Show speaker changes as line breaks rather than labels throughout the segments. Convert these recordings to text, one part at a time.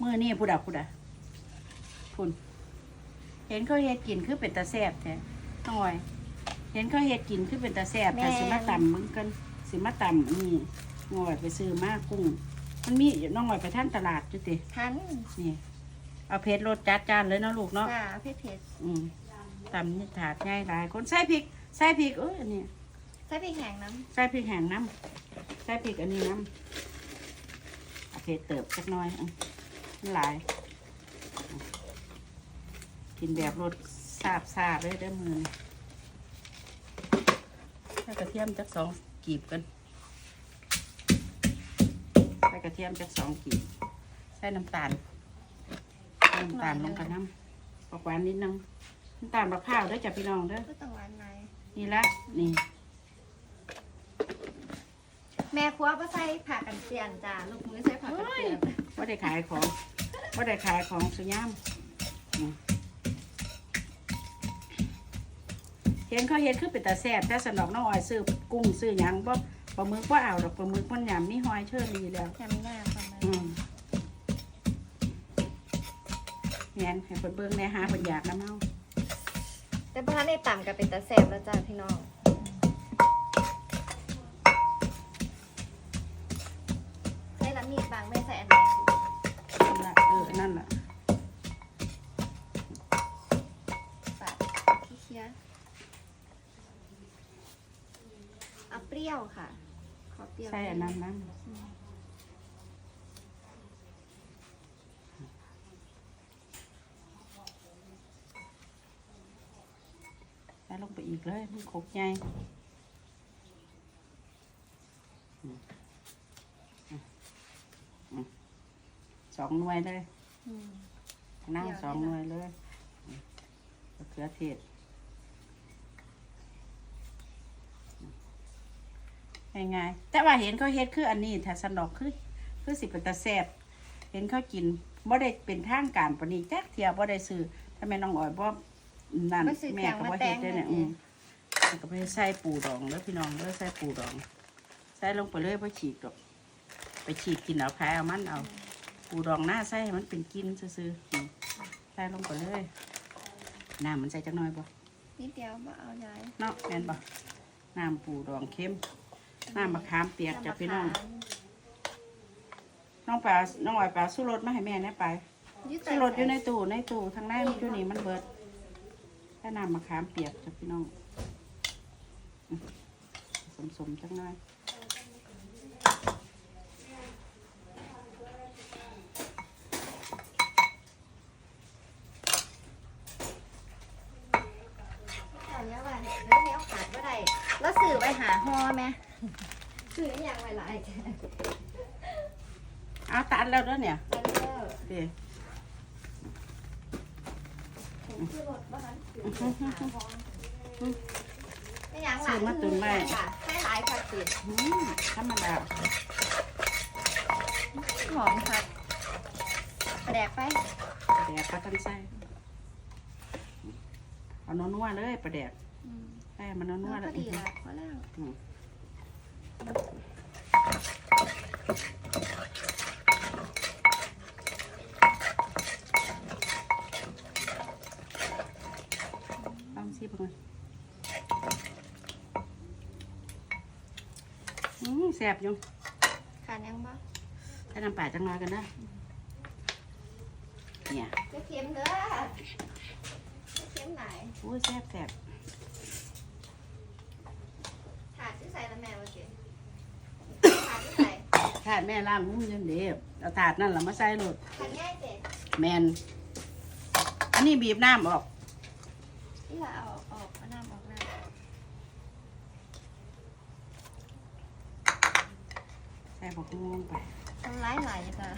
มือนี่ผู้ใดผู้ใดคุณเห็นเขาเฮ็ดกินคือเป็นตาแซ่บแท้น้องอ้อย เห็นเขาเฮ็ดกินคือเป็นตาแซ่บแต่สิมาตำมึงกันสิมาตำนี่น้องอ้อยไปซื้อมากุ้ง มันมีน้องอ้อยไปท่านตลาดจุติ
ทัน
นี่ เอาเพชรรสจัดจานเลยเนาะลูกเนาะ
จ้าเผ็ดเผ็ด
อืมตำนี่ถาดง่ายหลายคนใส่พริกใส่พริกเอ้ยอันนี้
ใส่พริกแห้งน้
ใส่พริกแห้งน้ำใส่พริกอันนี้น้ำเอาเพชรเติบสักหน่อยอะมัน หลายอะกินแบบรสซาบซาบเลยเด้อมือนี่ใส่กระเทียมจักสองกีบกันใส่กระเทียมจักสองกีบ ใส่น้ำตาลใส่น้ำตาลลงกันน้ำบอกหวานนิดนึง น้ำตาลมะพร้าวเด้อจ้ะพี่น้องเด้อำ
ก็ต้องหวานใน
นี่ละ นี่
แม่ครัวก็ใส่ผักกันเตียนจ้า ลูกมือใส่ผักกันเตียน
ว่าได้ขายของ ว่าได้ขายของสุยามนี่เห็นเขาเห็นคือเป็นตาแซ่บแต่สนอกน้องอ้อยซื้อกุ้งซื้อหยังบ่ปลาหมึกว่าเอาดอกปลาหมึกมันหยำนี่หอยเชอรี่แล้ว
ยำหน้าประมาณ
อืมแม่นให้เพิ่นเบิ่งแหน่หาเพิ่นอยากนำเฮา
แต่บ้านในต่ำกับเป็นตะแสบแล้วจ้าพี่น้อง รี้ยวค่ะ ขอเปรี้ยว
ใส่อันนั้นนั่นใส่ลงไปอีกเลยมันคกใหญ่สองหน่วยเลย
อืม
นั่ง
เดี๋ยว
สอง
นี่
ห
นะ
น่วยเลยมะเขือเทศ ง่ายๆแต่ว่าเห็นเขาเฮ็ดคืออันนี้ถ้าสนอกคือคือสิเป็นตาแซ่บเห็นเขากินบ่ได้เป็นทางการปานนี้จักเทียบ่ได้ซื้อถ้าแม่น้องอ้อยบ่นั่น
บ่ซื้อ
แม่ก็บ่
แกง
เฮ็ด
มาแต่ง
ได้เนี่ย
ให้
อืมแล้วก็ไปใส่ปูดองเด้อพี่น้องเด้อใส่ปูดอง ใส่ลงไปเลยบ่ฉีกดอก ไปฉีกกินเอาแพ้เอามันเอาปูดองหน้าใส่ให้มันเป็นกินซื่อๆอืมใส่ลงไปเลยน้ำมันใส่จักหน่อยบ่
นิดเดียวมาเอาย้าย
เนาะแม่นบ่น้ำปูดองเค็ม น้ำมะขามเปียกจากพี่น้อง น้องปลา น้องอ้อยปลาสู้รสมาให้แม่แหน่ไป
ยืด
สู้รสอยู่ในตู้ในตู้ทางในมันอยู่นี่มันเบิดแค่น้ำมะขามเปียกจากพี่น้องอืมสมๆจักหน่อย
เอาเนี้ยไว้แล้วเนี้ยขาดก็ได้แล้วสื่อไปหาฮอไหม สื่ออย่างไรหลายจ้ะ
เอาตัดแล้วเด้อเนี่ย
ไปเด้อ
เด้
ผมคือรถบ้านสื่อไปหาฮอไม่อย่างหลายค่ะให้หลายค่ะติด
อืมธรรมดา
หอมค่ะแดกไป
แดกปลาทันไส้เอานัวๆเลยปลาแดก
อืม
แป้มันนัวๆ
ก็
แล้ว
ดีละพอแล้ว
อืม ลองชิมก่อนอืมแซ่บอยู่
ขาดยังบ้าง
ใช้น้ำปลาจังน้อยกันนะเนี่ย
จะเค็มเด้อจะเค็มไหน
อุ้ยแซ่บแซ่บ
ถาดที่ใส่ละแม่มาสิถาดที่ใส่
ถาดแม่ล่างมุ้งยันเดียวเอาถาดนั่นแหละมาใส่รถ
ถาดง่ายเจ๊
แมนอันนี้บีบน้ำออก
ที่เราเอาออกเอาน้ำออกน้
ใส่บอกงลงไปำ
มันร้ายไหลจ้ะ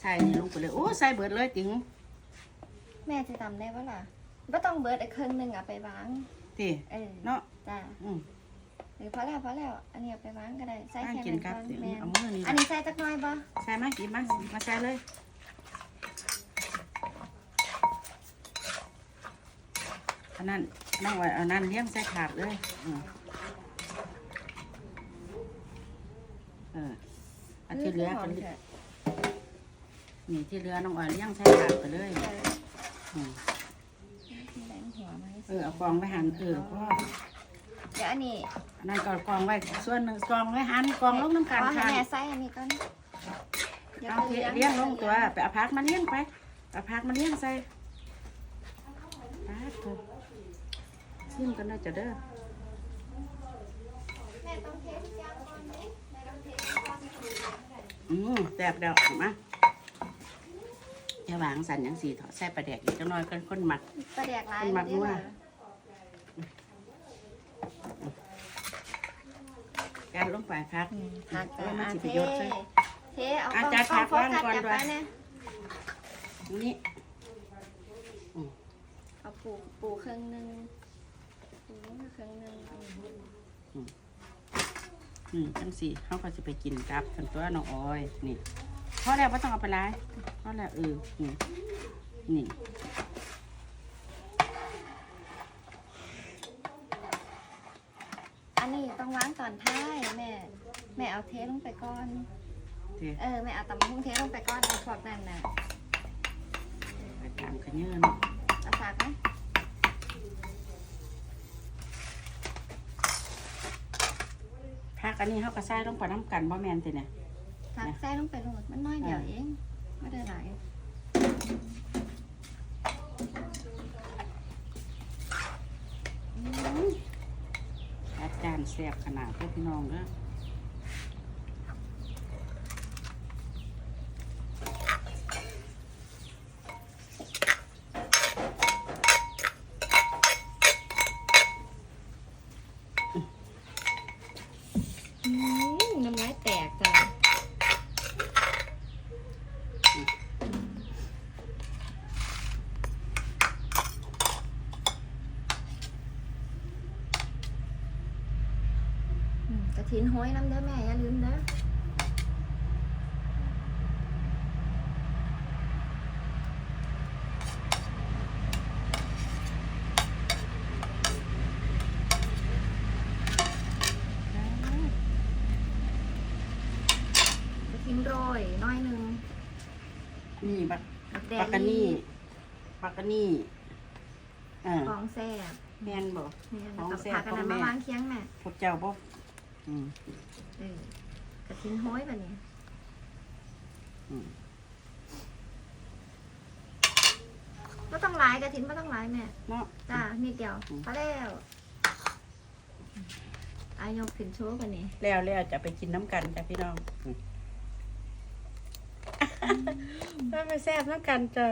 ใส่นี่ลงไปเลย โอ้ใส่เบิดเลยจริง
แม่จะทำได้ปะล่ะไม่ต้องเบิร์ดอีกครึ่งหนึ่งเอาไปวาง
ที่
เออ
เนาะ
จ้า
อืม
หรือพอแล้วพอแล้ว อันนี้เอาไปวางก็ได้ใส่
ตั้ง
แค่
กิน
นั้น
ครั
ก่
บ
อน
เดี๋ยว
แม่
เอามือนี่
อันนี้ใส่จักหน้อยบ่
ใส่มากินมามาใส่เลยอันนั้นน้องไว้อันนั้นเลี้ยงใส่ถาดเลยอืมเอออันที่เหลือ
หอ
ก็
มเถอะ
นี่ที่เหลือน้องอ้อยเลี้ยงใส่ถาดไปเลย
เออ
อืม
แบ่งหัวมาให้
เออเอา กองไว้หันเออพ่อ
เดี๋ยวอันนี้
อันนั่นก็กองไว้ส่วนหนึ่งกองไว้หันกองลงน้ำกัน
อ๋อให้
ค่ะ
แม่ใส่อันนี้ก่อนดี๋ยว
เอา
ไป
เลี้ยงลงตัวไปเอาพักมาเลี้ยงไปเอาพักมาเลี้ยงใส่พักเถอะซิมกันนะจะเด้อ
แม่ต้องเทสยางก่อนไหมแม่ต้องเทสก่อน
อืมแซ่บแล้วมาอย่าวางสันอย่างสีเถาะใส่ปลาแดกอีกจังน้อยคนคนหมัก
ปลาแดกลาย
เป็นหมักนัว การลงไปพัก
อืมผักจ้ะ
แล้วมัน
อะ
สิ
เท
ประโยชน์ใช่
เทเอา
อะ
กล้อง
จัด
กล้อง
ผัก
โฟกัส
วางก่อน
จับ
ด้วย
ไว้เนี่ย
นี่
เอาปูปูครึ่งหนึงปูครึ่งหนึงอืม
นี่จังสี่เขาก็จะไปกินกับสันตัวน้องออยนี่พอแล้วไม่ต้องเอาไปร้ายพอแล้วเออนี่นี่
อันนี้ต้อง วางตอนท้ายแม่ แม่เอาเทลงไปก่อน
เท
เออแม่เอาตำพุงเทลงไปก่อนไอ้พวกนั้นน่ะ
ไปตามขยืน
เอาสากไหม
พักอันนี้เขาก็ใส่ลงไปน้ำกันบ่แมนติเนี่ย
ผักใส่ลงไปโหลดมันน้อยเดียวเองไม่ได้หลาย
อาจารย์ แซ่บขนาดเพื่อพี่น้องเด้อ
มน้ำลายแตกจ้ะอืมกระ ถินห้อยน้ำเด้อแม่ อย่าลืมเด้อกระถินโรยน้อยหนึ่ง
นี่บัก
บักแด
ปักกะนี่ปักกะนี่อ่าก
องแซ่บ
แมนบอก
เนี่ย
ข
แล้ว
องแซ่บ
ผักอันนั้น
ของแม่
มาวางเคียงแม่
พวกเจ้าบ่ อืม
เออกระถินห้อยแบบนี้
อืม
ก็ต้องหลายกระถินก็ต้องหลายแม่
เนาะ
จ้านิดเดียว
อืม
พอแล้วอายกขึ้นโชว์กันนี้
แล้วแล้วจะไปกินน้ำกันจ้ะพี่น้องอืมถ้าไปแซ่บน้ำกันจ้ะ